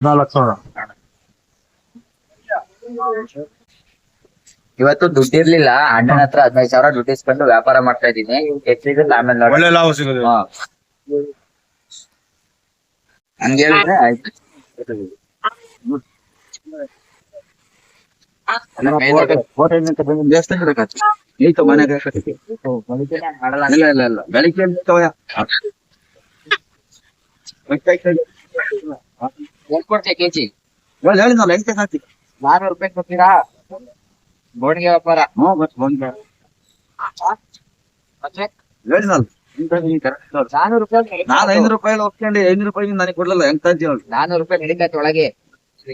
ನಾಲ್ಕು ಸಾವಿರ ಇವತ್ತು ದುಡ್ಡಿರ್ಲಿಲ್ಲ ಅಣ್ಣನ ಹತ್ರ ಹದಿನೈದು ಸಾವಿರ ದುಡ್ಡು ಇಸ್ಕೊಂಡು ವ್ಯಾಪಾರ ಮಾಡ್ತಾ ಇದ್ದೀನಿ. ಹೆಚ್ಚಿದ್ರೆ ಆಮೇಲೆ ನೋಡಿ. ಒಳ್ಳೆ ಲಾಭ ಸಿಗೋದು ಹಾ. ಹಂಗೆ ಹೇಳಿದ್ರೆ ಆಯ್ತು. ಮನೆಗೆ ಇಲ್ಲ ಇಲ್ಲ ಇಲ್ಲ ಬೆಳಿಗ್ಗೆ ತಗೋಯ? ಎಷ್ಟ್ ಕೊಡ್ತೀಯ ಕೆಜಿ ಎಂಟು ನಾನೂರು ರೂಪಾಯಿ ಕೊಡ್ತೀರಾ ಬೋಣಿಗೆ ವ್ಯಾಪಾರ ಹ್ಞೂ ಬಸ್ ಬಂದ ಮತ್ತೆ? ಹೇಳಿದ್ನಲ್ಲ ನಾನೂರು ರೂಪಾಯಿ ನಾನು ಐನೂರು ರೂಪಾಯಿ ಹೋಗ್ಕೊಂಡು ಐನೂರು ರೂಪಾಯಿ ನನಗೆ ಕೊಡ್ಲಿಲ್ಲ ಹೆಂಗ್ ತಂದಿ ಹೇಳಿ. ನಾನೂರು ರೂಪಾಯಿ ನಡೀತೈತೆ ಒಳಗೆ.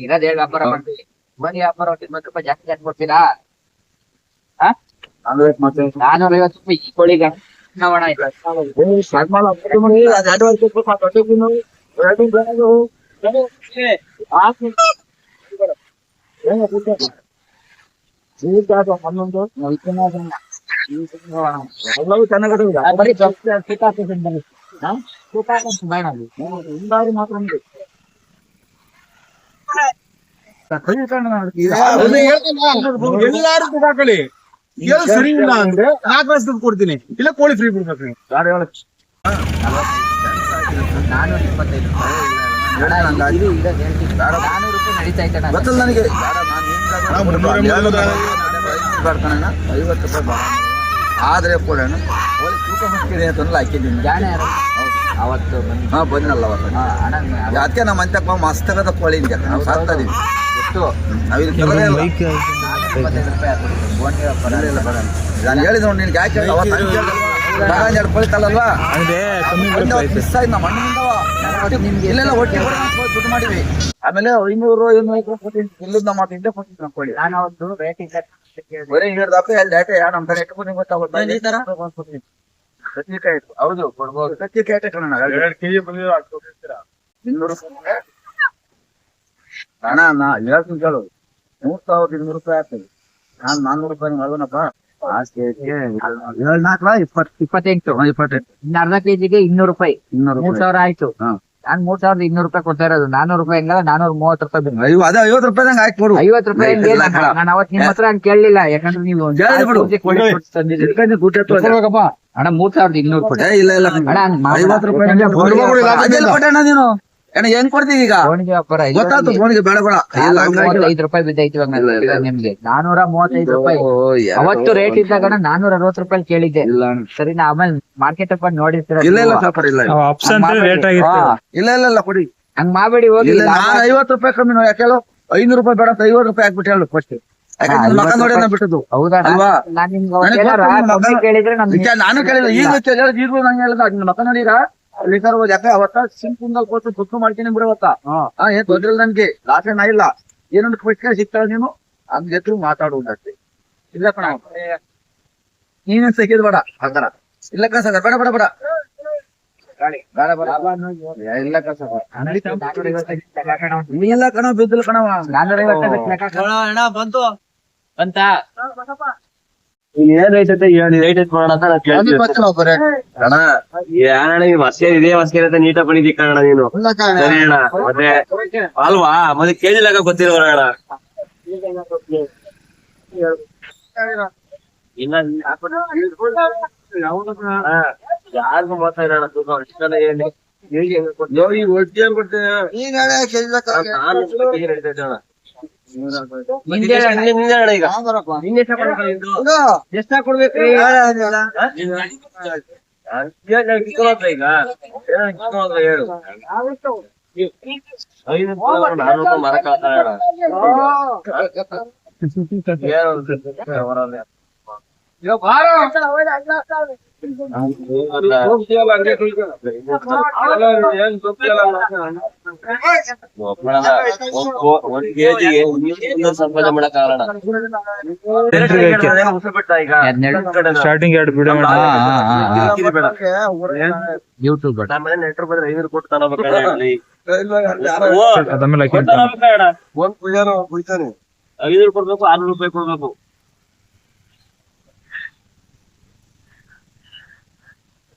ಇರೋದು ಹೇಳಿ ವ್ಯಾಪಾರ ಮಾಡ್ತೀವಿ. ಬೋಣಿ ವ್ಯಾಪಾರ ಒಂದು ಇಪ್ಪತ್ತು ರೂಪಾಯಿ ಜಾಸ್ತಿ ಜಾಸ್ತಿ ಕೊಡ್ತೀರಾ? ನಾನು ಮತ್ತೆ? ನಾನೂರ ಐವತ್ತು ರೂಪಾಯಿ ಈ ಕೋಳಿಗೆ. ಆಯ್ತು. ಎಲ್ಲವೂ ಚೆನ್ನಾಗದ ಬರೀ ಸ್ವಲ್ಪ ತೂಕ ಹಾಕಿದ್ದೀನಿ ಬನ್ನಿ. ಹಾ? ತೂಕ ಹಾಕಿದ್ದೀನಿ ಬೇಡ ಅಲ್ಲಿ. ಮಾತ್ರ ಸರಿ ಇಲ್ಲ ಅಂದ್ರೆ ನಾಲ್ಕು ಲಕ್ಷ ದುಡ್ಡು ಕೊಡ್ತೀನಿ ಇಲ್ಲ ಕೋಳಿ ಫ್ರೀ ಬಿಡ್ಬೇಕು. ನಾನೂರ ಇಪ್ಪತ್ತೈದು ಗೊತ್ತಲ್ಲ ನನಗೆ. ಐವತ್ತು ರೂಪಾಯಿ ಆದರೆ ಆದ್ರೆ ತೂಕ ಅಂತಂದ್ರೆ ಹಾಕಿದ್ದೀನಿ. ಜಾಣ? ಅವತ್ತು ಬಂದು. ಹಾ ಬಂದಲ್ಲ ಅವತ್ತು. ಅದಕ್ಕೆ ನಮ್ಮ ಅಂತಪ್ಪ ಮಸ್ತಗದ ಕೋಳಿ ಇದೆ. ನಾವು ಸಾಕ್ತಾ ಇದೀವಿ ಎಷ್ಟು? ನಾನು. ಹೇಳಿದ್ ನೋಡಿ ನಿನ್ಗೆ ಯಾಕೆ? ಎರಡು ಕೋಳಿ ತಲ್ಲಲ್ವಾ ನಮ್ಮ ಅಣ್ಣನಿಂದವ. ನಿಮ್ಗೆ ಇಲ್ಲೆಲ್ಲ ಒಟ್ಟಿ ದುಡ್ಡು ಮಾಡಿವಿ ಆಮೇಲೆ ಐನೂರು ಇನ್ನೂರು ಇಲ್ಲದ ನಮ್ಮ ಹಿಂದೆ ಕೊಟ್ಟಿದ್ದು ನಾವು ನಾನು ಅವತ್ತು ರೇಟ್ ಇಲ್ಲ. ಬರೀ ಹಿಡಿದಪ್ಪ ಅಲ್ಲಿ ಡೇಟೆ ಯಾರು ನಮ್ಮ ಕಡೆ ಇಟ್ಕೊಂಡು ಗೊತ್ತಾಗುತ್ತೆ ತರ? ಇತ್ತು. ಹೌದು ಕೊಡ್ಬೋದು. ಕತ್ತಿಕಾಯಿ ಇಟ್ಟೆ ಕಣಣ್ಣ. ಎರಡು ಕೆಜಿ ಬಂದಿರೋ? ಇನ್ನೂರು ರೂಪಾಯಿ ಅಣ್ಣ ನಾ ಹೇಳ್ತೀನಿ ಕೇಳು. ಮೂರ್ ಸಾವಿರದ ಇನ್ನೂರು ರೂಪಾಯಿ ಆಗ್ತದೆ. ನಾನ್ ನಾನ್ನೂರು ರೂಪಾಯಿ ಮಾಡೋಣಪ್ಪ ಏಳ್ ನಾಲ್ಕರ ಇಪ್ಪತ್ತು ಇಪ್ಪತ್ತೆಂಟು ಇಪ್ಪತ್ತೆಂಟು. ಇನ್ನು ಅರ್ಧ ಕೆಜಿಗೆ ಇನ್ನೂರು ರೂಪಾಯಿ. ಇನ್ನೂರು ಮೂರ್ ರೂಪಾಯಿ. ಸಾವಿರ ಆಯ್ತು. ಹಾ. ನಾನ್ ಮೂರ್ ಸಾವಿರದ ಇನ್ನೂರು ರೂಪಾಯಿ ಕೊಡ್ತಾ ಇರೋದು. ನಾನೂರು ರೂಪಾಯಿ ಹೆಂಗಲ್ಲ ನಾನೂರ ಮೂವತ್ತು ರೂಪಾಯಿ ಐವತ್ ಅಯ್ಯೋ ಅದ ಐವತ್ತು ರೂಪಾಯಿದಂಗ ಹಾಕಿ ಕೊಡು. ಐವತ್ತು ರೂಪಾಯಿ ಇಲ್ಲ. ನಾನು ಅವತ್ ನಿಮ್ಮ ಹತ್ರ ಹಂಗ್ ಕೇಳಲಿಲ್ಲ. ಯಾಕಂದ್ರೆ ನೀವು ಕೊಟ್ಟು. ಅಣ್ಣ ಮೂರ್ ಸಾವಿರದ ಇನ್ನೂರು ಕೊಡಿ ಇಲ್ಲ ಇಲ್ಲ. ಅಣ್ಣ ಹಂಗ್. ಐವತ್ತು ರೂಪಾಯಿ ಅಣ್ಣ ಹೆಂಗ್ ಕೊಡ್ತೀವಿ ಈಗ? ಬೋಣಿಗೆ ವ್ಯಾಪಾರ ಇದು ಗೊತ್ತಾಯ್ತು ಫೋನಿಗೆ ಬೇಡ ಬೇಡ. ಇಲ್ಲ. ಮೂವತ್ತೈದು ರೂಪಾಯಿ ಬಿದ್ದೈತಿ ಇವಾಗ ಇಲ್ಲ, ಇಲ್ಲ. ನಾನು ನಿಮ್ಗೆ. ನಾನೂರ ಮೂವತ್ತೈದು ರೂಪಾಯಿ. ಓ, ಯಾರೋ- ಅವತ್ತು ರೇಟ್ ಇದ್ದಾಗ ನಾನೂರ ಅರವತ್ತು ರೂಪಾಯಿ ಕೇಳಿದ್ದೆ. ಇಲ್ಲ ಅಣ್ಣ. ಸರಿ ನಾ ಆಮೇಲೆ ಮಾರ್ಕೆಟ್ ಅಪ್ಪ ನೋಡಿರ್ತೀರ ಇಲ್ಲ ಇಲ್ಲ ಸಾಪರ್ ಇಲ್ಲ ಇಲ್ಲ. ಅಪ್ಸ್ ಅಂತ ರೇಟ್ ಇಲ್ಲ ಇಲ್ಲ ಇಲ್ಲ ಕೊಡಿ. ಹಂಗ್ ಮಾಡ್ಬೇಡಿ ಹೋಗಿ ಇಲ್ಲ ನಾನು ಐವತ್ತು ರೂಪಾಯಿ ಕಮ್ಮಿ ನೋಡಿ ಯಾಕೆ ಹೇಳು? ಐನೂರು ರೂಪಾಯಿ ಬೇಡ ಅಂತ ಐವತ್ತು ರೂಪಾಯಿ ಹಾಕ್ಬಿಟ್ಟು ಹೇಳು ಫಸ್ಟ್ ಯಾಕಂದ್ರೆ ನಿನ್ ಮಕ ಐವತ್ತು ನೋಡಿ ರೂಪಾಯಿ. ಬಿಟ್ಟದ್ದು. ಹೌದಾ? ಅಲ್ವಾ? ನಾನ್ ನಿಮ್ಗೆ ನನಗೆ ಅವತ್ತು ಏನಾರ ಗೊತ್ತು ನಿಮ್ಮ ಕಮ್ಮಿ ಮಗ- ಕೇಳಿದ್ರೆ ನಾನು ನಿಜ ನಾನು ಕೇಳಿಲ್ಲ ಈಗ ನಂಗೆ ಹೇಳಿದ ನಿನ್ನ ಮಕ ನೋಡಿರ ಲೀಟರ್ ಯಾಕೆ ಅವತ್ತ ಸಿಂಪಲ್ ಕೊಟ್ಟು ಗೊತ್ತು ಮಾಡ್ತೀನಿ ಬಿಡವತ್ತ ಹಾ. ಏನ್ ತೊಂದ್ರೆ ನನ್ಗೆ. ಲಾಸ್ ಏನ ಇಲ್ಲ ಏನೊಂದು ಪುಸ್ತಕ ಸಿಗ್ತಾಳ ನೀನು? ಹಂಗ ಎದ್ರು ಮಾತಾಡುವುದಷ್ಟೇ ಇಲ್ಲ ಕಣ. ನೀನೇನ್ ಸಿಕ್ಕಿದ್ ಬೇಡ? ಹಂಗಾರ ಇಲ್ಲ ಕಣ ಸರ್ ಬೇಡ ಬೇಡ ಬೇಡ. ಇಲ್ಲ ಕಣ ಸರ್. ನಾನೂರ ಐವತ್ತೈದು ಲೆಕ್ಕ ಕಣೋ. ಬಿದ್ದಿಲ್ಲ ಕಣವ ಬಂತು? ಬಂತ ಏನ್ ಐತೆ ಹೇಳಿ ರೇಟ್ ಐತೆ ಮಸ್ಕೆ ಇದೇ ಮಸ್ಕೆ ಅಂತ ಕಣ ನೀನು. ಸರಿ ಅಣ್ಣ ಮತ್ತೆ ಅಲ್ವಾ? ಮತ್ತೆ ಕೇಳಿ ಲೆಕ್ಕ ಅಣ್ಣ. ಇನ್ನ ಯಾರಿಗೂ ತೂಕ ಹೇಳಿ. ಒಟ್ಟಿಗೆ ನಾನು. ಅಣ್ಣ? ಎಷ್ಟ್ ಕಿತ್ಕೊಳತ್ರ ಈಗ ಹೇಳು ನಾನೂರು ರೂಪಾಯಿ ಮರಕ್ ಹಾಕ್ತಾರೆ ಒಂದ್ ಕೆಜಿಗೆ ಸಂಪಾದನೆ. ಸ್ಟಾರ್ಟಿಂಗ್ ಎರಡು ಬಿಡ. ಯೂಟ್ಯೂಬ್ ಐದು ನಮ್ಮ ಮನೆ ನೆಂಟ್ರು ಬಂದ್ರೆ ಐನೂರು ಕೊಟ್ಟು. ಒಂದ್ ಕುಯ್ತಾನೆ ಐನೂರು ಕೊಡ್ಬೇಕು ಆರ್ನೂರು ರೂಪಾಯಿ ಕೊಡ್ಬೇಕು.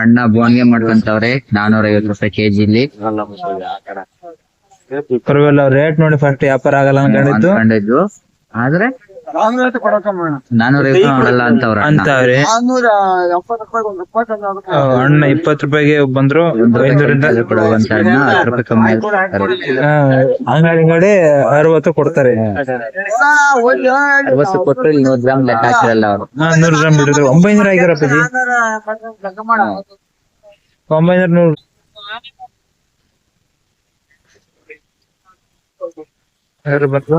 ಅಣ್ಣ ಬೋನ್ಗೆ ಮಾಡ್ಕೊಂತವ್ರೆ ನಾನೂರ ಐವತ್ತು ರೂಪಾಯಿ ಕೆಜಿ ಇಲ್ಲಿ. ರೇಟ್ ನೋಡಿ ಫಸ್ಟ್ ವ್ಯಾಪಾರ ಆಗಲ್ಲ ಅನ್ಕೊಂಡಿದ್ದು. ಆದ್ರೆ ಅಣ್ಣ. ಅಂತವ್ರೆ. ನಾನ್ನೂರ ಎಪ್ಪತ್ತು ಒಂದು ಇಪ್ಪತ್ತು ರೂಪಾಯಿಗೆ ಬಂದ್ರು. ಐನೂರಿಂದ ಇದು ಕೊಡುವಂತ ಅಣ್ಣ ಹತ್ತು ರೂಪಾಯಿ ಕಮ್ಮಿ ಆಗ್ತಾರೆ. ಆ, ಅಂಗಡಿ ಅಂಗಡಿ ಅರವತ್ತು ಕೊಡ್ತಾರೆ. ಅರವತ್ತು ಕೊಟ್ಟರು ಇಲ್ಲಿ ನೂರು ಗ್ರಾಮ್ ಲೆಕ್ಕ ಹಾಕಿರಲ್ಲ ಅವರು. ಹಾ, ನೂರು ಗ್ರಾಮ್ ಬಿಡಿದ್ರು ಒಂಬೈನೂರ ಐದು ರೂಪಾಯಿ ಒಂಬೈನೂರ ನೂರು. ಯಾರು ಬಂದ್ರು?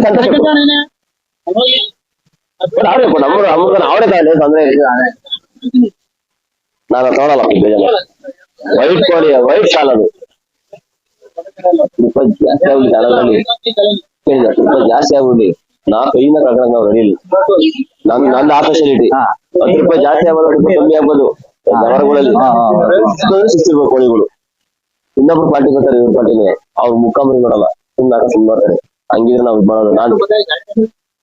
ಸಂತೋಷ ಕೊಡು. ಕೊಡು, ಅವ್ರೇ ಕೊಡು ಅಮೃತ ಅಮೃತ ಅವರೇ ತಗೊಳ್ಳಿ ತೊಂದ್ರೆ ಇಲ್ಲ ನಾನು ತಗೊಳಲ್ಲ ಬೇಜಾರು ವೈಟ್ ಕೋಳಿ ವೈಟ್ ಸಾಲ ಅದು ಸ್ವಲ್ಪ ಜಾಸ್ತಿ ಆಗ್ಲಿ ಸಾಲದಲ್ಲಿ ಕೇಳಿದ ಸ್ವಲ್ಪ ಜಾಸ್ತಿ ಆಗ್ಬಿಡಿ ನಾ ಕೈಯಿಂದ ಕಳ್ಕೊಳಕ್ ನಾವು ರೆಡಿ ಇಲ್ಲ ನನ್ ನಂದು ಆ ಫೆಸಿಲಿಟಿ ಹತ್ತು ರೂಪಾಯಿ ಜಾಸ್ತಿ ಆಗ್ಬೋದು ಹತ್ತು ರೂಪಾಯಿ ಕಮ್ಮಿ ಆಗ್ಬೋದು ನಗರಗಳಲ್ಲಿ ಸಿಕ್ತಿರ್ಬೇಕು ಕೋಳಿಗಳು ಇನ್ನೊಬ್ರು ಪಾರ್ಟಿ ಬರ್ತಾರೆ ಇವ್ರ ಪಾರ್ಟಿನೇ. ಅವ್ರ ಮುಖಾಮರಿ ನೋಡಲ್ಲ. ಸುಮ್ಮನೆ ಸುಮ್ಮನೆ ಬರ್ತಾರೆ ಹಂಗಿದ್ರೆ ನಾವು ಬರೋದು ನಾನು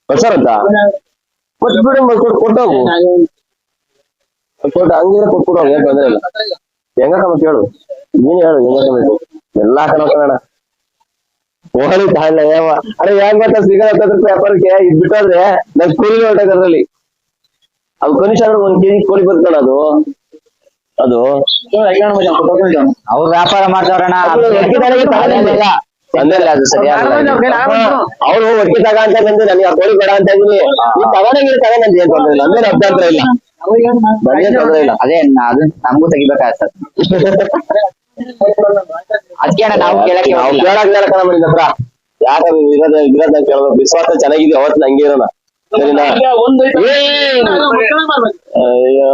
ಕಳ್ಸಾರಂತ ಅಂತ ಕೊಟ್ಬಿಡು ಕೊಟ್ಟು ಕೊಟ್ಟೋಗು. ಕೊಟ್ಟು, ಹಂಗಿದ್ರೆ ಕೊಟ್ಬಿಡೋ ಏನ್ ತೊಂದ್ರೆ ಇಲ್ಲ. ಹೆಂಗ ಕಮ್ಮ ಹೇಳು. ನೀನ್ ಹೇಳು, ಹೆಂಗ ಕಮ್ಮ ಎಲ್ಲಾ ಕಣ ಹೋಳಿ ತಾಯಿಲ್ಲ ಯಾವ ಅರೆ, ಯಾಕೆ ಗೊತ್ತಾ ಸಿಗಲ್ಲ ಹತ್ತು ರೂಪಾಯಿ ವ್ಯಾಪಾರಕ್ಕೆ? ಇದ್ ಬಿಟ್ಟೋದ್ರೆ ನನ್ ಕೂಲಿ ಹೊರಟಾಗ ಅದ್ರಲ್ಲಿ. ಅದು ಕನಿಷ್ಠ ಅಂದ್ರೆ ಒಂದ್ ಕೆಜಿ ಕೋಳಿ ಬರ್ತಣ ಅದು. ಅದು. ಅವ್ರು ವ್ಯಾಪಾರ ಮಾಡ್ತಾವ್ರಣ್ಣ. ಅಂದಲ್ಲ ಅದು ಸರಿಯಾಗಲ್ಲ ಅವ್ರು ಒಟ್ಟಿಗೆ ತಗ ಅಂತ ಬಂದು ನನಗೆ ಆ ಕೋಳಿ ಬೇಡ ಅಂತ ಇದೀನಿ ನೀ ತಗೊಂಡಂಗಿದ್ರೆ ತಗೊಂಡ್ ಅಂತ ಏನ್ ತೊಂದ್ರೆ ಇಲ್ಲ. ಅಂದ್ರೆ ಅಭ್ಯಂತರ ಇಲ್ಲ. ನನಗೇನ್ ತೊಂದ್ರೆ ಇಲ್ಲ. ಅದೇ ಅದು ನಮಗೂ ತೆಗಿಬೇಕಾಗ್ತದೆ ಅದಕ್ಕೆ ನಾವು ಕೇಳಕ್ಕೆ ನಾವು. ಕೇಳಕ್ ನಮ್ಮ ನಿನ್ನ ಹತ್ರ. ಯಾಕ ಇರೋದ ಇರೋದ ಕೇಳೋದು ವಿಶ್ವಾಸ ಚೆನ್ನಾಗಿದೆ ಅವತ್ತು ನಂಗೆ ಇರೋಣ ಸರಿನಾ! ಅಯ್ಯೋ.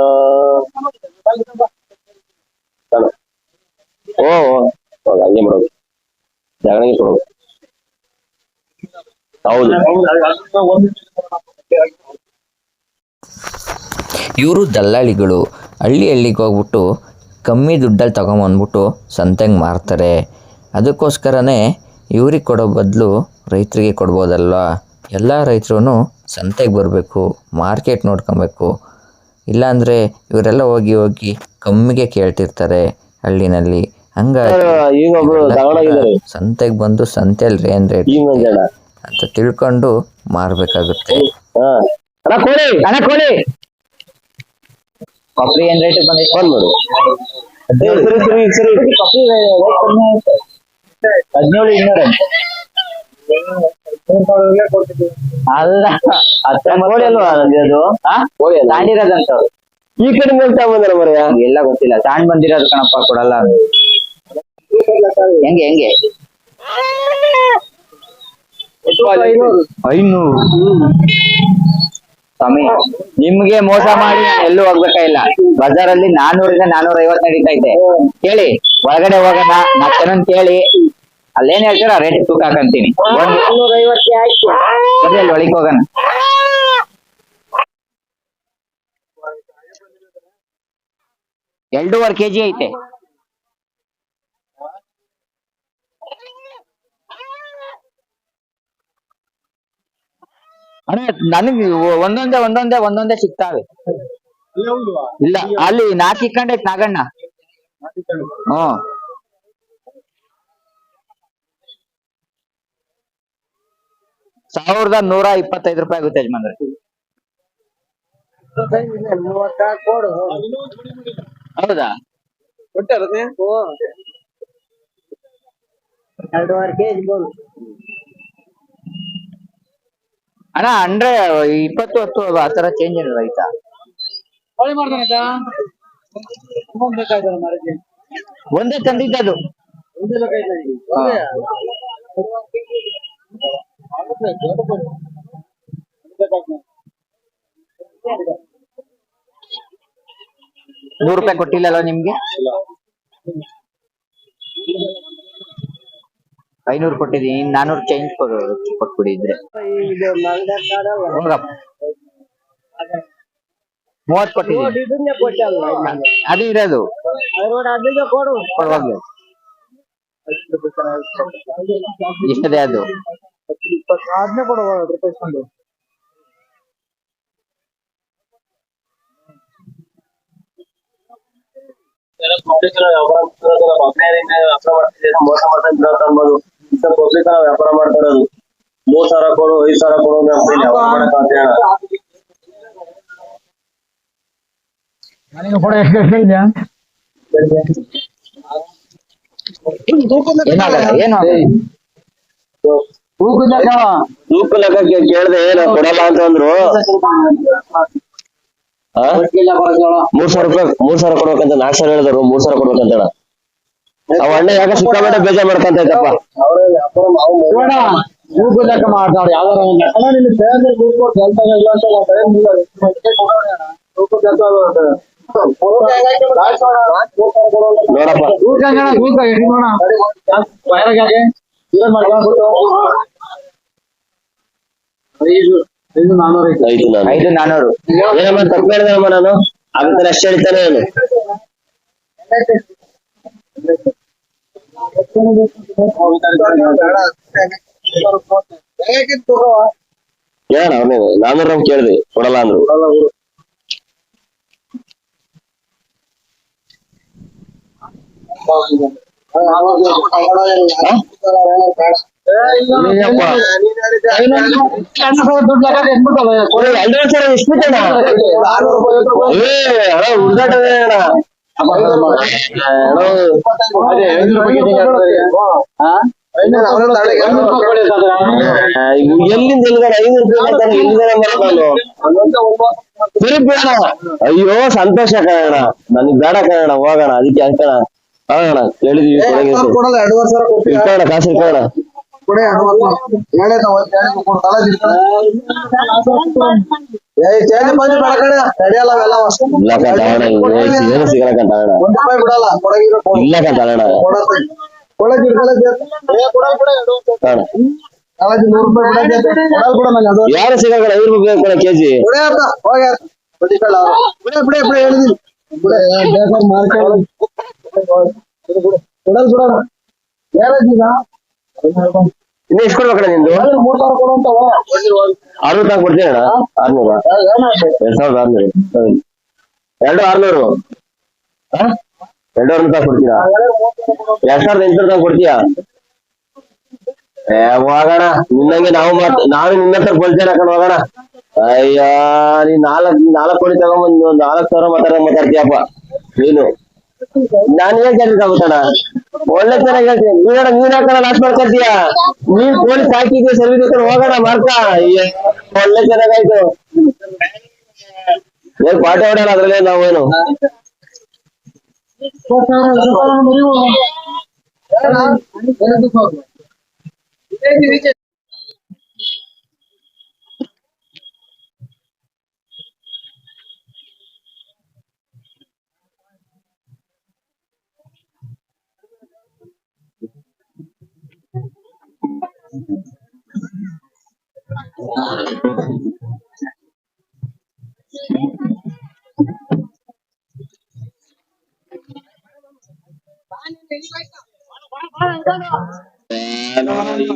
ಓ ಹಂಗೆ ಮಾಡೋದು. ಕೊಡೋದು ಹೌದು. ಇವರು ದಲ್ಲಾಳಿಗಳು ಹಳ್ಳಿ ಹಳ್ಳಿಗೆ ಹೋಗ್ಬಿಟ್ಟು ಕಮ್ಮಿ ದುಡ್ಡಲ್ಲಿ ತಗೊಂಬಂದ್ಬಿಟ್ಟು ಸಂತೆಗೆ ಮಾರ್ತಾರೆ. ಅದಕ್ಕೋಸ್ಕರನೇ ಇವ್ರಿಗೆ ಕೊಡೋ ಬದಲು ರೈತರಿಗೆ ಕೊಡ್ಬೋದಲ್ವಾ? ಎಲ್ಲ ರೈತರು ಸಂತೆಗೆ ಬರಬೇಕು, ಮಾರ್ಕೆಟ್ ನೋಡ್ಕೊಬೇಕು ಇಲ್ಲಾಂದರೆ ಇವರೆಲ್ಲ ಹೋಗಿ ಹೋಗಿ ಕಮ್ಮಿಗೆ ಕೇಳ್ತಿರ್ತಾರೆ ಹಳ್ಳಿನಲ್ಲಿ. ಹಂಗಾಗಿ ಈಗ ಒಬ್ರು ತಗೊಂಡೋಗಿದ್ದಾರೆ ಸಂತೆಗೆ ಬಂದು ಸಂತೆಯಲ್ಲಿ ಏನ್ ರೇಟ್ ಅಂತ ತಿಳ್ಕೊಂಡು ಮಾರ್ಬೇಕಾಗುತ್ತೆ. ಏನ್ ರೇಟ್ ಫೋನ್ ಮಾಡು. ಹದಿನೇಳು ಇನ್ನೂರ. ಅಲ್ಲ. ಕೋಳಿ ಅಲ್ವಾ ಅದು ಅಲ್ಲ. ತಾಂಡಿರೋದಂತವ್ರು ಈ ಕಡೆ ನಿಲ್ತಾ ಬಂದಾರ ಮರೆಯ ಎಲ್ಲ ಗೊತ್ತಿಲ್ಲ. ತಾಂಡ್ ಬಂದಿರೋದು ಕಣಪ್ಪ ಕೊಡಲ್ಲ ಹೆಂಗೆ ಹೆಂಗೆ? ಐನೂರು. ಸ್ವಾಮಿ ನಿಮ್ಗೆ ಮೋಸ ಮಾಡಿ ಎಲ್ಲೂ ಹೋಗ್ಬೇಕಾಗಿಲ್ಲ ಬಜಾರಲ್ಲಿ ನಾನೂರಿಂದ ನಾನೂರ ಐವತ್ ನಡೀತಾ ಇದ್ದೆ ಕೇಳಿ ಒಳಗಡೆ ಹೋಗೋಣ ನಾಲ್ಕು ಜನ ಕೇಳಿ. ಅಲ್ಲೇನ್ ಹೇಳ್ತೀರ? ರೇಟ್ ತೂಕ ಹಾಕಂತೀನಿ. ಬರ್ರಿ ಅಲ್ಲಿ ಒಳಗೆ ಹೋಗೋಣ. ಎರಡೂವರೆ ಕೆಜಿ ಐತೆ. ಅಣ್ಣ ನನಗೆ ಒಂದೊಂದೇ ಒಂದೊಂದೇ ಒಂದೊಂದೇ ಸಿಗ್ತಾವೆ. ಇಲ್ಲ ಅಲ್ಲಿ ನಾಕ್ ಇಕ್ಕಂಡೈತ್ ನಾಗಣ್ಣ ಹ್ಮ್. ಸಾವಿರದ ನೂರ ಇಪ್ಪತ್ತೈದು ರೂಪಾಯಿ ಆಗುತ್ತೆ ಯಜಮಾನ್ರೆ. ಹೌದಾ? ಎರಡೂವರೆ ಕೆಜಿ ಅಣ್ಣ ಅಂದ್ರೆ ಇಪ್ಪತ್ತು ಹತ್ತು ಆ ತರ ಚೇಂಜ್ ಇಲ್ಲ ರೈತ ಒಂದೇ ತಂದಿದ್ದದು. ನೂರು ರೂಪಾಯಿ ಕೊಟ್ಟಿಲ್ಲಲ್ಲ ನಿಮ್ಗೆ? ಐನೂರು ಕೊಟ್ಟಿದ್ದೀನಿ, ನಾನೂರು ಚೇಂಜ್ ಕೊಟ್ಬಿಡಿ ಇದ್ರೆ ಇದು ಮಂಗ್ಳ ಕಾಡಲ್ಲ ಹೋಗಪ್ಪ. ಮೂವತ್ ಕೊಟ್ಟಿದ್ದೀನಿ. ಅದು ಇರೋದು. ಕೊಡುವಾಗ್ಲೂ ಎಷ್ಟದೇ ಅದು. ಅದನ್ನೇ ಕೊಡುವ ರೂಪಾಯಿಸ್ಕೊಂಡು ಮೋಸ ಮಾಡ್ತಾ ಅನ್ಬೋದು ಇಂಥ ಪಬ್ಲಿಕ್ ವ್ಯಾಪಾರ ಮಾಡ್ತಾ ಇರೋದು ಮೂರ್ ಸಾವಿರ ಕೊಡು ಐದ್ ಸಾವಿರ ಕೊಡು ಅಂದ್ರೆ ನಮ್ಮ ಕೈಲಿ ವ್ಯಾಪಾರ ಮಾಡಕ್ಕಾಗ್ತಾ ಇಲ್ಲ. ನನಗೆ ಕೊಡ ಎಷ್ಟು ಎಷ್ಟು ಇದೆಯಾ ಏನಾಗಲ್ಲ ಏನು ತೂಕ ಲೆಕ್ಕ ಕೇ- ಕೇಳ್ದೆ ಏನ ಕೊಡಲ್ಲ ಅಂತ ಅಂದ್ರು. ಆ? ಮೂರ್ ಸಾವಿರ ರೂಪಾಯಿ ಮೂರ್ ಸಾವಿರ ಕೊಡ್ಬೇಕಂತ ನಾಲ್ಕ್ ಸಾವಿರ ಹೇಳಿದ್ರು ಮೂರ್ ಸಾವಿರ ಕೊಡ್ಬೇಕಂತ ಅವ್ ಅಣ್ಣ ಯಾಕೆ ಸಿಕ್ಕಾಪಟ್ಟೆ ಬೇಜಾರ್ ಮಾಡ್ಕೊಂತ ಇದ್ದಪ್ಪ? ಮೂಗು ಲೆಕ್ಕ ಮಾಡ್ತಾವ್ರು ಯಾವ್ದಾರ ನೋಡಪ್ಪ ತೂಕ ಅಣ್ಣ ತೂಕ ಎಷ್ಟು ನೋಡ ವೈರಾಗ್ ಯಾಕೆ ಇದನ್ನ ಮಾಡ್ಕೊಂಡ್ಬಿಟ್ಟು ಐದು ಐದು ನಾನ್ನೂರು ಐತೆ ಆಯ್ತು ನಾನು ಐದು ನಾನೂರು ಏನಮ್ಮ ತಪ್ಪು ಹೇಳಿದಮ್ಮ ನಾನು ಆಗತ್ತಾನೆ ಅಷ್ಟೇ ಹೇಳ್ತಾನೆ ನಾನು ಕೇಳೋಣ ಅವನೇ ನಾನೂರ ಕೇಳಿದೆ ಕೊಡಲ್ಲ ಅಂದ್ರು ಏನಪ್ಪ? ಎಲ್ಲಿಂದ ಎಲ್ಲಿಗಾರ ಐನೂರು ರೂಪಾಯಿ ಅಯ್ಯೋ ಸಂತೋಷ ಕಣ ನನಗ್ ಬೇಡ ಕಣ ಹೋಗೋಣ ಅದಕ್ಕೆ ಅಂಕಣ. ಹೋಗೋಣ ಕೇಳಿದೀವಿ ಕೊಡಂಗಿತ್ತು. ಕೊಡಲ್ಲ ಎರಡುವರೆ ಸಾವಿರ ಕೊಡ್ತೀವಿ ಇಟ್ಕೊಳ್ಳೋಣ ಕಾಸು ಇಟ್ಕೊಳ್ಳೋಣ ಕೊಡಿ ಎರಡೇ ನಾವು ಎರಡು ಕೊಡು, ತಲೆ ತಿರ್ಸ್ಕೊಳ್ಳಿ. ಏ ಚೇಂಜ್ ಬಂದು ಬೇಡ ಕಣೆ ನಡೆಯಲ್ಲ ಅವೆಲ್ಲ ಇಲ್ಲ ಕಂತ ಅಣ್ಣ ಏನು ಸಿಗಲ್ಲ ಕಂತ ಅಣ್ಣ ಒಂದ್ ರೂಪಾಯಿ ಬಿಡಲ್ಲ ಕೊಡಗಿರೋ ಕೊಡು. ಇಲ್ಲ ಕಂತ ಅಣ್ಣ ಕೊಡತ್ತೆ. ಕೊಡಕ್ಕೆ ಇಟ್ಕೊಳ್ಳೋದು ಏ ಕೊಡಲ್ಲ ಬಿಡ ಎರಡು ಅಣ್ಣ ಕಾಲೇಜ್ ನೂರು ರೂಪಾಯಿ ಬಿಡಕ್ಕೆ ಕೊಡಲ್ಲ ಬಿಡ ನಂಗೆ ಅದು ಯಾರು ಸಿಗಲ್ಲ ಕಣ ಐದು ರೂಪಾಯಿ ಕೊಡ ಕೆಜಿ ಬಿಡೆ ಅಂತ ಹೋಗಿ ಬದಿಕೊಳ್ಳ ಬಿಡೆ ಬಿಡೆ ಬಿಡೆ ಹೇಳಿದೀನಿ ಬಿಡೆ ಬೇಕಾದ್ರೆ ಮಾರ್ಕೊಳ್ಳಿ ಕೊಡಲ್ ಬಿಡೋಣ ಹೇಳಿದೀಗ ಇನ್ನು ಎಷ್ಟು ಕೊಡ್ಬೇಕಣ್ಣ ನಿಂದು ಮೂರ್ ಸಾವಿರ ಕೊಡುವಂತವ ಆರ್ನೂರು ತನಕ ಕೊಡ್ತೀನಿ ಅಣ್ಣ ಆರ್ನೂರ ಎರಡ್ ಸಾವಿರದ ಆರ್ನೂರು ಹೌದು. ಎರಡು ಆರ್ನೂರು ಆ? ಎರಡು ಆರ್ನೂರು ತನಕ ಕೊಡ್ತೀರಾ ಎರಡ್ ಸಾವಿರದ ಎಂಟುನೂರು ತನಕ ಕೊಡ್ತೀಯಾ ಏ ಹೋಗೋಣ ನಿನ್ನಂಗೆ ನಾವು ಮಾತ್ ನಾನು ನಿನ್ನ ಹತ್ರ ಬಲ್ತೇನೆ ಹಾಕೊಂಡು ಹೋಗೋಣ ಅಯ್ಯ, ನೀ ನಾಲ್ಕ್ ನಾಲ್ಕು ಕೋಟಿ ತಗೊಂಬಂದು ಒಂದು ನಾಲ್ಕು ಸಾವಿರ ಮಾತಾಡ ಮಾತಾಡ್ತೀಯಪ್ಪ ನೀನು. ನಾನು ಏನ್ ಆಗುತ್ತಣ್ಣ ಒಳ್ಳೆ ಚೆನ್ನಾಗಿ ಹೇಳ್ತೀನಿ ನೀನಡ ನೀನ್ ಹಾಕೋಣ ನಾಶ ಮಾಡ್ಕೊತೀಯ ನೀನ್ ಪೊಲೀಸ್ ಹಾಕಿದ್ಯ ಸರ್ವಿಸ್ ಹತ್ರ ಹೋಗೋಣ ಮಾರ್ಕ ಒಳ್ಳೆ ಚೆನ್ನಾಗಾಯ್ತು ಏನ್ ಪಾಠ ಹೊಡೋಣ ಅದ್ರಲ್ಲೇ ನಾವೇನು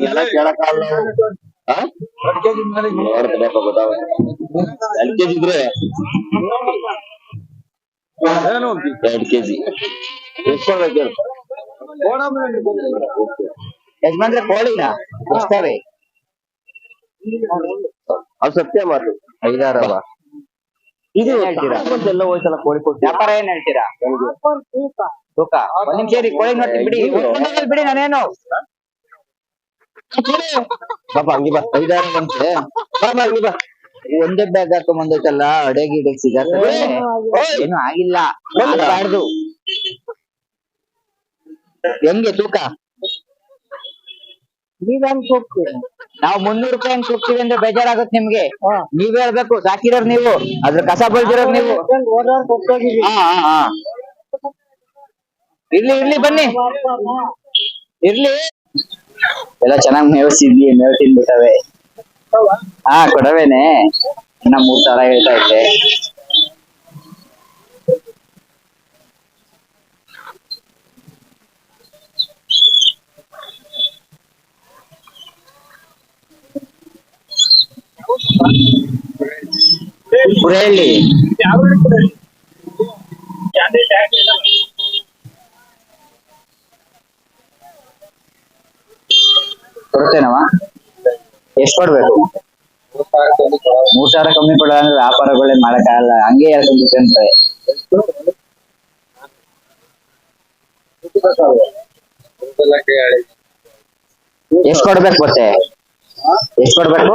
ಎಲ್ಲ ಕೇಳಕ್ಕಾಗಲ್ಲ ಆ? ನೋಡ್ತೀನಪ್ಪ ಗೊತ್ತಾಗ ಎರಡು ಕೆಜಿ ಇದ್ರೆ ಎರಡು ಕೆಜಿ ಎಷ್ಟು ಕೊಡ್ಬೇಕು ಹೇಳು? ಯಜಮಾನ್ರೆ ಕೋಳಿನ ಎಷ್ಟವೆ ಅದು ಸತ್ಯ ಮಾತು. ಐದಾರವ. ಇದು ಹೇಳ್ತೀರಾ? ಎಲ್ಲ ಹೋಯ್ತಲ್ಲ ಕೋಳಿ ಕೊಟ್ಟು ವ್ಯಾಪಾರ ಏನ್ ಹೇಳ್ತೀರಾ? ತೂಕ. ಒಂದ್ ನಿಮಿಷ ಇರಿ ಕೋಳಿ ನೋಡ್ತೀನಿ ಬಿಡಿ. ಬಿಡಿ ನಾನೇನು? ಪಾಪ ಹಂಗೆ ಬಾ. ಐದಾರು ಬಂತೆ. ಬಾ ಬಾ ಬಾ. ಒಂದೇ ಬ್ಯಾಗ್ ಹಾಕೊಂಡ್ ಬಂದೈತಲ್ಲ ಅಡೆ ಗಿಡ ಸಿಗತ್ತೆ ಏನು ಆಗಿಲ್ಲ. ಆಗ್ಬಾರ್ದು ಹೆಂಗೆ ತೂಕ? ನಾವು ಮುನ್ನೂರು ರೂಪಾಯಿ ಹೆಂಗ್ ಕೊಡ್ತೀವಿ ಅಂದ್ರೆ ಬೇಜಾರಾಗುತ್ತೆ ನಿಮ್ಗೆ? ನೀವ್ ಹೇಳ್ಬೇಕು ಸಾಕಿರೋರ್ ನೀವು ಅದ್ರ ಕಸ ಬೆಳ್ದಿರೋರ್ ನೀವು. ಹಾ ಹಾ ಹಾ. ಇರ್ಲಿ ಇರ್ಲಿ ಬನ್ನಿ. ಇರ್ಲಿ. ಎಲ್ಲ ಚೆನ್ನಾಗ್ ಮೇವ್ಸಿದ್ವಿ ಮೇವ್ ತಿನ್ಬಿಟ್ಟವೆ ಹಾ ಕೊಡವೇನೆ. ಇನ್ನ ಮೂರ್ ಸಾವಿರ ಹೇಳ್ತಾ ಇದ್ದೆ. ಪುರೇಳಿ ಕೊಡ್ತೇನವ? ಎಷ್ಟ್ ಕೊಡ್ಬೇಕು? ಮೂರ್ ಸಾವಿರ ಕಮ್ಮಿ ಕೊಡ ಅಂದ್ರೆ ವ್ಯಾಪಾರಗಳೇ ಮಾಡಕ್ಕಾಗಲ್ಲ. ಹಂಗೆ ಹೇಳ್ಕೊಂಡ್ಬಿಟ್ಟಂತೆ ಎಷ್ಟ್ ಕೊಡ್ಬೇಕು ಮತ್ತೆ? ಎಷ್ಟ್ ಕೊಡ್ಬೇಕು?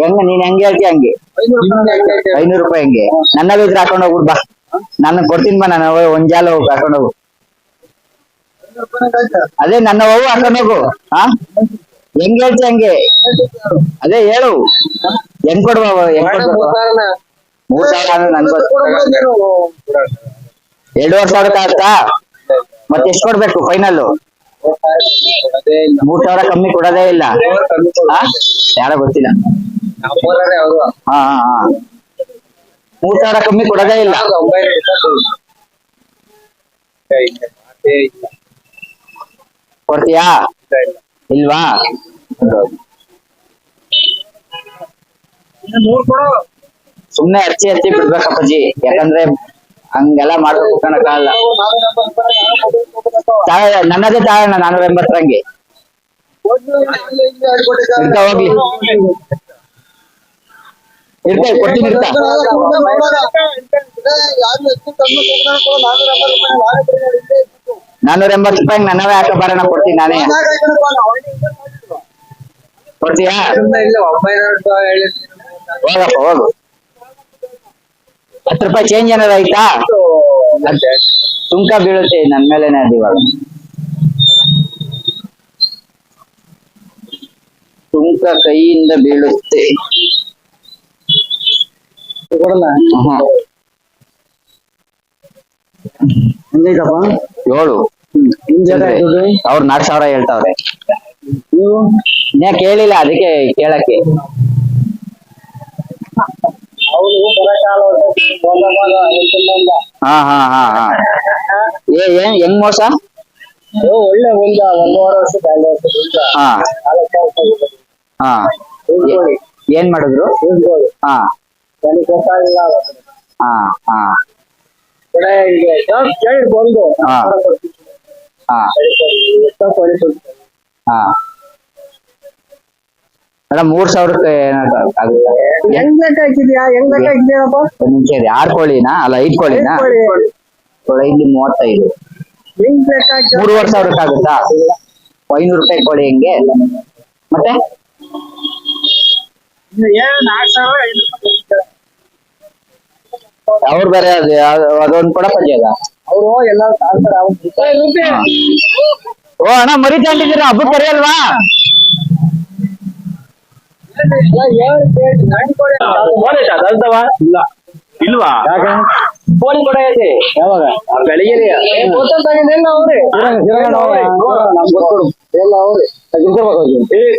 ಹೆಂಗ? ನೀನ್ ಹೆಂಗೆ ಹೇಳ್ತಿ ಹಂಗೆ? ಐನೂರು ರೂಪಾಯಿ ಹಂಗೆ? ನನ್ನ ಬೇಕ್ರೆ ಹಾಕೊಂಡ್ ಹೋಗ್ಬಿಡ್, ಬಾ. ನಾನು ಕೊಡ್ತೀನಿ ಬಾ ನಾನು ಒಂದ್ ಜಾಲ ಹೋಗಿ, ಹಾಕೊಂಡ್ ಹೋಗು. ಅದೇ ನನ್ನ ಹೂವು ಹಾಕೊಂಡ್ ಹೋಗು. ಹಾ? ಹೆಂಗ್ ಹೇಳ್ತಿ ಹಂಗೆ? ಅದೇ ಹೇಳು. ಹೆಂಗ್ ಕೊಡ್ಬಾ ಹೆಂಗ್ ಕೊಡ್ಬೇಕು ಮೂರ್ ಸಾವಿರ ಅಂದ್ರೆ ನನ್ ಗೊತ್ತು ಎರಡೂವರೆ ಸಾವಿರ ಮತ್ತೆ ಎಷ್ಟ್ ಕೊಡ್ಬೇಕು ಫೈನಲ್ ಮೂರ್ ಸಾವಿರ ಕಮ್ಮಿ ಕೊಡೋದೇ ಇಲ್ಲ. ಯಾರ ಗೊತ್ತಿಲ್ಲ. ಹಾ ಹಾ ಮೂರ್ ಸಾವಿರ ಕಮ್ಮಿ ಕೊಡೋದೇ ಇಲ್ಲ. ಕೊಡ್ತೀಯಾ? ಇಲ್ವಾ? ಸುಮ್ನೆ ಹಚ್ಚಿ ಹಚ್ಚಿ ಬಿಡ್ಬೇಕಪ್ಪಾಜಿ. ಯಾಕಂದ್ರೆ ಹಂಗೆಲ್ಲ ಮಾಡ್ಬೇಕು ಕಣಕ್ಕಾಗಲ್ಲ ತಾಳ- ನನ್ನದೇ ತಾಳಣ್ಣ ನಾನೂರ ಎಂಬತ್ತರಂಗೆ ಇರ್ತಾ ಹೋಗ್ಲಿ. ಇರ್ತಾ ಕೊಡ್ತೀನಿ ಇರ್ತಾ. ನಾನೂರ ಎಂಬತ್ತು ರೂಪಾಯಿ ನನ್ನವೇ ಹಾಕ ಬರೋಣ ಕೊಡ್ತೀನಿ ನಾನೇ. ಕೊಡ್ತೀಯಾ? ಹೋಗಪ್ಪ ಹೋಗು. ಹತ್ತು ರೂಪಾಯಿ ಚೇಂಜ್ ಏನಾರ ಆಯ್ತಾ? ಸುಂಕ ಬೀಳುತ್ತೆ ನನ್ ಮೇಲೆನೆ ಅದು ಇವಾಗ. ಸುಂಕ ಕೈಯಿಂದ ಬೀಳುತ್ತೆ. ಏಳು. ಅವ್ರು ನಾಲ್ಕ್ ಸಾವಿರ ಹೇಳ್ತಾವ್ರೆ. ಕೇಳಿಲ್ಲ ಅದಕ್ಕೆ ಕೇಳಕ್ಕೆ. ಹಾ ಹಾ ಹಾ ಹಾ. ಏ ಏನ್ ಹೆಂಗ್ ಮೋಸ? ಒಳ್ಳೆ ಒಂದು ಒಂದೂವರೆ ವರ್ಷ ಹಾ. ಹಾ. ಏನ್ ಮಾಡಿದ್ರು? ಹಾ. ನನಗೆ ಗೊತ್ತಾಗಿಲ್ಲ ಹಾ ಹಾ. ಕೇಳಿ ಬಂದು. ಹಾ. ಹಾ. ಹಾ. ಮೇಡಮ್ ಮೂರ್ ಸಾವಿರಕ್ಕೆ ಏನಾದ್ರು ಆಗುತ್ತಾ? ಹೆಂಗ್ ಲೆಕ್ಕ ಹಾಕಿದ್ಯಾ? ಹೆಂಗ್ ಲೆಕ್ಕ ಹಾಕಿದ್ಯಾರಪ್ಪ ಒಂದ್ ನಿಮಿಷ ಇರಿ ಆರ್ ಕೋಳಿನಾ? ಅಲ್ಲ ಐದ್ ಕೋಳಿನಾ? ಕೋಳಿ. ಇಲ್ಲಿ ಮೂವತ್ತೈದು. ಹೆಂಗ್ ಲೆಕ್ಕ ಹಾಕಿ ಮೂರುವರೆ ಸಾವಿರಕ್ಕೆ ಆಗುತ್ತಾ? ಐನೂರು ರೂಪಾಯಿ ಕೋಳಿ ಹೆಂಗೆ? ಮತ್ತೆ? ಏನ್ ನಾಲ್ಕು ಸಾವಿರ ಐದು ರೂಪಾಯಿ ಅವ್ರು ಬೇರೆ ಅದು ಯಾವ್ದು- ಅದೊಂದ್ ಕೊಡಪ್ಪ ಜಾಗ ಅವರು ಎಲ್ಲ ತಾಳ್ತಾರೆ ಅವ್ನು ಓ ಅಣ್ಣ ಮರಿ ತಗೊಂಡಿದ್ದೀರಾ ಹಬ್ಬ ಕರಿಯಲ್ವಾ ಇಲ್ಲ. ಇಲ್ವಾ ಫೋನ್ ಕೂಡ ಐತಿ ಯಾವಾಗ? ಬೆಳಿಗ್ಗೆ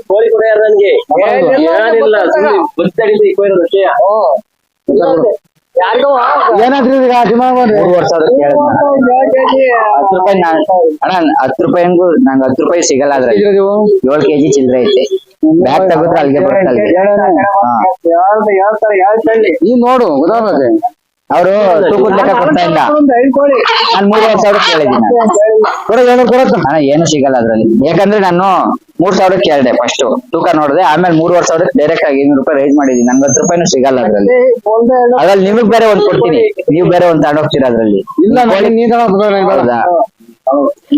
ಕೋಳಿ ಕೂಡ ಯಾರು ನನ್ಗೆ? ಏನಿಲ್ಲ ಸುಮ್ನೆ ಗೊತ್ತಾಗಿದ್ದು ಏನಾದ್ರೂ ಈಗ ಹತ್ತು ರೂಪಾಯಿ ನಾನ್ ಅಣ್ಣ ಹತ್ತು ರೂಪಾಯಿ ಹಂಗು ನಂಗೆ ಹತ್ತು ರೂಪಾಯಿ ಸಿಗಲ್ಲ ಅದ್ರಲ್ಲಿ. ಏಳು ಕೆಜಿ ಚಿಲ್ಲರೆ ಐತೆ. ಬ್ಯಾಗ್ ತೆಗೆದ್ರೆ ಅಲ್ಲಿಗೆ ಬರುತ್ತೆ ಅಲ್ಲಿಗೆ ಹಾ ಹೇಳ್ತಾರೆ ಹೇಳ್ತಾರೆ ಹೇಳ್ತಳ್ಳಿ ನೀ ನೋಡು ಗೊತ್ತಾಗುತ್ತೆ ಅವರು ತೂಕದ ಲೆಕ್ಕ ಕೊಡ್ತಾ ಇಲ್ಲ. ನಾನು ಮೂರುವರೆ ಸಾವಿರ ಕೇಳಿದ್ದೀನಿ. ಅಣ್ಣ ಏನು ಸಿಗಲ್ಲ ಅದ್ರಲ್ಲಿ. ಯಾಕಂದ್ರೆ ನಾನು ಮೂರ್ ಸಾವಿರ ಕೇಳಿದೆ ಫಸ್ಟ್ ತೂಕ ನೋಡಿದೆ ಆಮೇಲೆ ಮೂರುವರೆ ಸಾವಿರ ಡೈರೆಕ್ಟ್ ಆಗಿ ಇನ್ನೂರು ರೂಪಾಯಿ ರೈಸ್ ಮಾಡಿದೀನಿ ನನ್ಗೆ ಹತ್ತು ರೂಪಾಯಿನೂ ಸಿಗಲ್ಲ ಅದ್ರಲ್ಲಿ. ಅದ್ರಲ್ಲಿ ನಿಮಗ್ ಬೇರೆ ಒಂದ್ ಕೊಡ್ತೀನಿ. ನೀವು ಬೇರೆ ಒಂದ್ ತಗೊಂಡೋಗ್ತೀರಾ ಅದ್ರಲ್ಲಿ.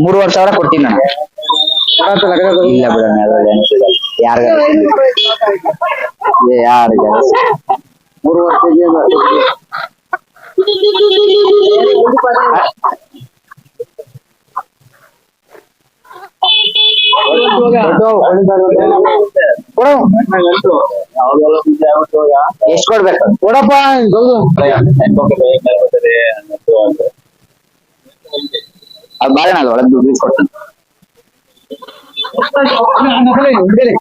ಮೂರುವರೆ ಸಾವಿರ ಕೊಡ್ತೀನಿ ನಾನು. ಇಲ್ಲ ಬಿಡೋಣ ಅದ್ರಲ್ಲಿ ಏನು ಸಿಗಲ್ಲ. ಯಾರಿಗಾರ ಯಾರಿಗಾರ ಮೂರು ವರ್ಷ ಎಷ್ಟ್ ಕೊಡ್ಬೇಕು ಕೊಡಪ್ಪ ದೊಡ್ಡದು ಅದು ಬಾಳೆ ನಾನು ಒಳಗೆ ದುಡ್ಡು ಕೊಡ್ತೀನಿ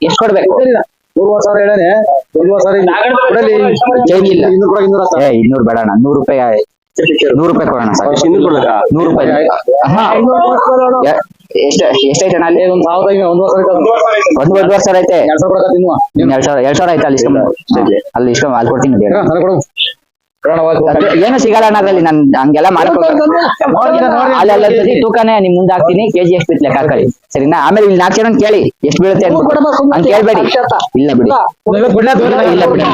ಎಷ್ಟ್ ಕೊಡ್ಬೇಕು ಮೂರುವರೆ ಸಾವಿರ ಹೇಳೇನೆ ಒಂದುವರೆ ಸಾವಿರ ಕೊಡಲಿ. ಚೈನ್ ಇಲ್ಲ ಇನ್ನೂರು ಕೊಡ ಇನ್ನೂರ ಏ ಇನ್ನೂರು ಬೇಡ ಅಣ್ಣ. ನೂರು ರೂಪಾಯಿ ನೂರು ರೂಪಾಯಿ ಕೊಡೋಣ ಸರ್ ಇನ್ನೂರು ಕೊಡ್ಬೇಕಾ? ನೂರು ರೂಪಾಯಿ. ಹಾ. ಎ- ಎಷ್ಟ ಎಷ್ಟೈತೆ ಅಣ್ಣ ಅಲ್ಲಿ? ಒಂದ್ ಸಾವಿರದ ಒಂದು ವರ್ಷ ಸಾವಿರ ಒಂದು ವರ್ಷ ಸಾವಿರ ಐತೆ. ಎರಡ್ ಸಾವಿರ ಎರಡ್ ಸಾವಿರ ಎರಡ್ ಸಾವಿರ ಆಯ್ತು ಅಲ್ಲಿ ಇಷ್ಟ ಅಲ್ಲಿ ಇಸ್ಕೊಂಡ್ ಅಲ್ಲಿ ಕೊಡ್ತೀನಿ. ಅದು ಏನು ಸಿಗಲ್ಲ ಅಣ್ಣ ಅದ್ರಲ್ಲಿ ನನ್ ಹಂಗೆಲ್ಲ ಮಾಡಕ್ ಹೋಗಲ್ಲ. ಅಲ್ಲ ತೂಕನೇ ನಿಮ್ ಮುಂದೆ ಹಾಕ್ತೀನಿ ಕೆಜಿ ಎಷ್ಟು ಬಿತ್ತು ಲೆಕ್ಕ ಸರಿನಾ? ಆಮೇಲೆ ಇಲ್ಲಿ ನಾಲ್ಕು ಜನ ಕೇಳಿ ಎಷ್ಟು ಬೀಳುತ್ತೆ ಅಂತ ಕೇಳ್ಬೇಡಿ. ಇಲ್ಲ ಬಿಡಿ. ಇಲ್ಲ, ಬಿಡಿ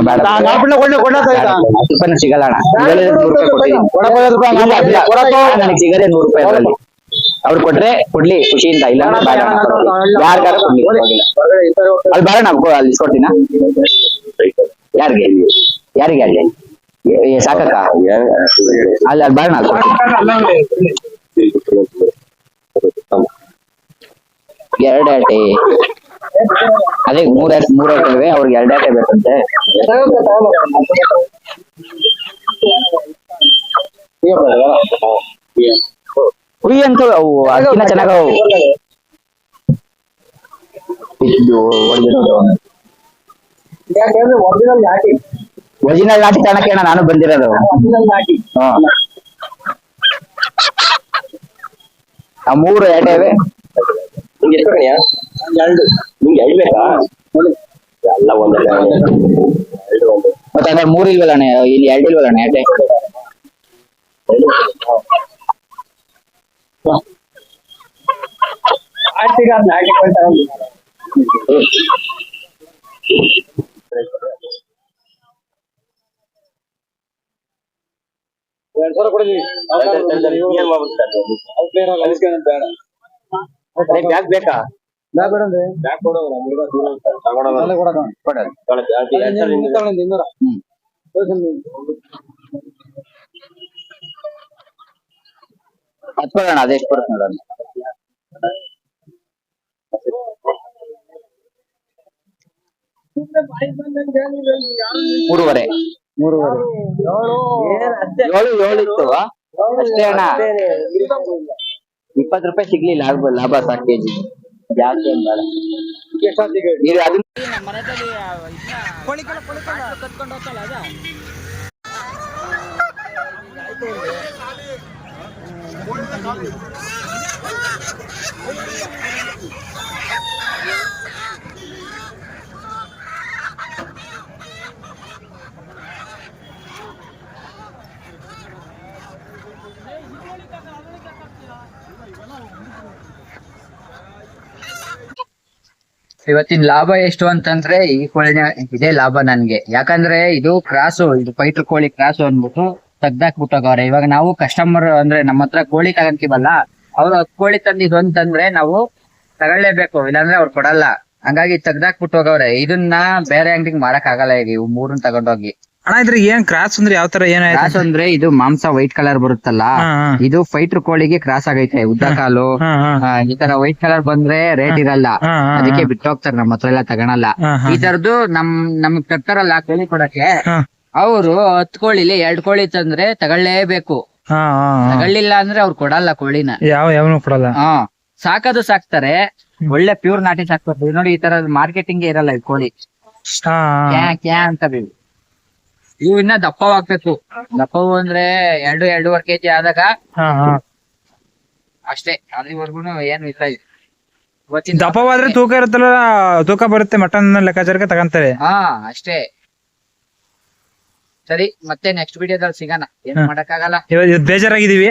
ಸಿಗಲ್ಲ ಅಣ್ಣ. ರೂಪಾಯಿ ಕೊಡಪ್ಪ. ನನಗೆ ಸಿಗದೆ ನೂರು ರೂಪಾಯಿ ಅದ್ರಲ್ಲಿ. ಅವ್ರು ಕೊಟ್ರೆ ಕೊಡ್ಲಿ ಖುಷಿಯಿಂದ. ಇಲ್ಲ. ಯಾರ್ಗಾರ ಕೊಡ್ಲಿ. ಅಲ್ಲಿ ಬೇಡ ನಾವು ಅಲ್ಲಿ ಇಸ್ಕೊಡ್ತೀನ? ಯಾರಿಗೆ? ಯಾರಿಗೆ ಅಲ್ಲಿ? ಸಾಕಕ್ಕ ಅಲ್ಲಿ ಅಲ್ಲಿ ಬೇಡ ನಾನು ಕೊಡ್ತೀನಿ ಎರಡು ಆಟೆ ಅದೇ ಮೂರ್ ಆಟ ಮೂರ್ ಆಟ ಇವೆ ಅವ್ರಿಗೆ ಎರಡು ಆಟೆ ಬೇಕಂತೆ ಈಗ ಬೇಡ. ಹುಯಿ ಅಂತ ಅವು ಅದಕ್ಕಿಂತ ಚೆನ್ನಾಗ ಇದು ಹೊಡ್ದಿರೋದು ಯಾಕಂದ್ರೆ ಒರಿಜಿನಲ್ ನಾಟಿ ಒರಿಜಿನಲ್ ನಾಟಿ ತನಕ ಅಣ್ಣ ನಾನು ಬಂದಿರೋದು. ನಾಟಿ. ಹಾ. ಆ ಮೂರು ಆಟೆ ಇವೆ. ನಿಂಗೆ ಎಷ್ಟು ಕಣಿಯ ಎರಡು. ನಿಂಗೆ ಎರಡು ಬೇಕಾ? ಎಲ್ಲ ಒಂದಲ್ಲ ಒಂದು. ಮತ್ತೆ ಅಂದ್ರೆ ಮೂರು ಇಲ್ವಲ್ಲ ಅಣ್ಣ ಇಲ್ಲಿ ಎರಡು ಇಲ್ವಲ್ಲ ಅಣ್ಣ ಆಟೆ ಆಟಿಗೆ ಅದ್ ನಾಟಿ ಕೊಡ್ತಾರೆ ಎರಡ್ ಸಾವಿರ ಕೊಡಿದ್ವಿ ಏನ್ ಮಾಡ್ಬಿಡ್ತಾರೆ ಬೇಡ ಬ್ಯಾಗ್ ಬೇಕಾ ಬ್ಯಾಗ್ ಬೇಡ ಅಂದ್ರೆ ಬ್ಯಾಗ್ ಕೊಡೋದು ನಮ್ಮ ಹುಡುಗ ದೂರ ಇರ್ತಾನೆ. ತಗೊಂಡೋಗೋದು. ಅಲ್ಲೇ ಕೊಡೋದು ಕೊಡೋದು ತಗೊಳಕ್ಕೆ ಅದು ಎರಡ್ ಸಾವಿರ ಇನ್ನೂರು. ತಗೊಂಡು ಇನ್ನೂರ ಹ್ಮ್ ಹತ್ಕೊಳ್ಳೋಣ ಅದೆಷ್ಟು ಬರುತ್ತೆ ನೋಡೋಣ ಮೂರುವರೆ ಮೂರುವರೆ. ಏಳು. ಏಳು ಇತ್ತು. ಅಷ್ಟೇ ಅಣ್ಣ. ಇಪ್ಪತ್ತು ರೂಪಾಯಿ ಸಿಗ್ಲಿಲ್ಲ ಆಗ್ಬೋದು ಲಾಭ ಸಾಕು ಕೆಜಿ. ಜಾಸ್ತಿ ಏನ್ ಬೇಡ. ನೀವು ಅದನ್ನ ಇವತ್ತಿನ ಲಾಭ ಎಷ್ಟು ಅಂತಂದ್ರೆ ಈ ಕೋಳಿನ ಇದೇ ಲಾಭ ನನ್ಗೆ. ಯಾಕಂದ್ರೆ ಇದು ಕ್ರಾಸು, ಇದು ಪೈಟ್ರ್ ಕೋಳಿ ಕ್ರಾಸು ಅಂದ್ಬಿಟ್ಟು ತೆಗ್ದಾಕ್ಬಿಟ್ಟೋಗವ್ರೆ ಇವಾಗ ನಾವು ಕಸ್ಟಮರ್ ಅಂದ್ರೆ ನಮ್ಮ ಹತ್ರ ಕೋಳಿ ತಗಂತೀವಲ್ಲ, ಅವ್ರು ಕೋಳಿ ತಂದಿದ್ರು ಅಂತಂದ್ರೆ ನಾವು ತಗೊಳ್ಳೇಬೇಕು, ಇಲ್ಲಾಂದ್ರೆ ಅವ್ರು ಕೊಡಲ್ಲ. ಹಂಗಾಗಿ ತೆಗ್ದಾಕ್ಬಿಟ್ಟು ಹೋಗವ್ರೆ. ಇದನ್ನ ಬೇರೆ ಅಂಗಡಿಗೆ ಮಾರಕ್ ಆಗಲ್ಲ ಈಗ ಇವು ಮೂರನ್ನ ತಗೊಂಡೋಗಿ. ಅಣ್ಣ ಇದ್ರ ಏನ್ ಕ್ರಾಸ್ ಅಂದ್ರೆ ಯಾವ ತರ ಏನ ಕ್ರಾಸ್ ಅಂದ್ರೆ ಇದು ಮಾಂಸ ವೈಟ್ ಕಲರ್ ಬರುತ್ತಲ್ಲ. ಇದು ಫೈಟರ್ ಕೋಳಿಗೆ ಕ್ರಾಸ್ ಆಗೈತೆ ಉದ್ದ ಕಾಲು. ಈ ತರ ವೈಟ್ ಕಲರ್ ಬಂದ್ರೆ ರೇಟ್ ಇರಲ್ಲ. ಅದಕ್ಕೆ ಬಿಟ್ಟು ಹೋಗ್ತಾರೆ ನಮ್ಮ ಹತ್ರ ಎಲ್ಲ ತಗೊಳಲ್ಲ. ಈ ತರದ್ದು ನಮ್ ನಮ್ಗ್ ತರ್ತಾರಲ್ಲ ಕೋಳಿ ಕೊಡಕ್ಕೆ. ಅವರು ಹತ್ ಕೋಳಿಲಿ ಎರಡ್ ಕೋಳಿ ತಂದ್ರೆ ತಗೊಳ್ಳೇಬೇಕು. ತಗೊಳ್ಳಿಲ್ಲ ಅಂದ್ರೆ ಅವ್ರು ಕೊಡಲ್ಲ ಕೋಳಿನ. ಯಾವ ಯಾವನು ಕೊಡಲ್ಲ. ಸಾಕದು ಸಾಕ್ತಾರೆ. ಒಳ್ಳೆ ಪ್ಯೂರ್ ನಾಟಿ ಸಾಕ್ತಾರೆ. ನೋಡಿ ಈ ತರ ಮಾರ್ಕೆಟಿಂಗ್ ಇರಲ್ಲ ಈ ಕೋಳಿ. ಕ್ಯಾ ಕ್ಯಾ ಅಂತ ಇವು ಇವು ಇನ್ನ ದಪ್ಪವಾಗ್ಬೇಕು ದಪ್ಪವು ಅಂದ್ರೆ ಎರಡು ಎರಡೂವರೆ ಕೆಜಿ ಆದಾಗ ಹಾ ಹಾ. ಅಷ್ಟೇ. ಅಲ್ಲಿವರೆಗೂ ಏನು ಇಲ್ಲ ಇದು. ಇವತ್ತಿನ ದಪ್ಪವಾದ್ರೆ ತೂಕ ಇರುತ್ತಲ್ಲ ತೂಕ ಬರುತ್ತೆ ಮಟನ್ ಲೆಕ್ಕಾಚಾರಕ್ಕೆ ತಗಂತಾರೆ. ಹಾ ಅಷ್ಟೇ. ಸರಿ ಮತ್ತೆ ನೆಕ್ಸ್ಟ್ ವಿಡಿಯೋದಲ್ಲಿ ಸಿಗೋಣ. ಏನು. ಮಾಡಕ್ಕಾಗಲ್ಲ? ಇವಾಗ ಓ. ಬೇಜಾರಾಗಿದೀವಿ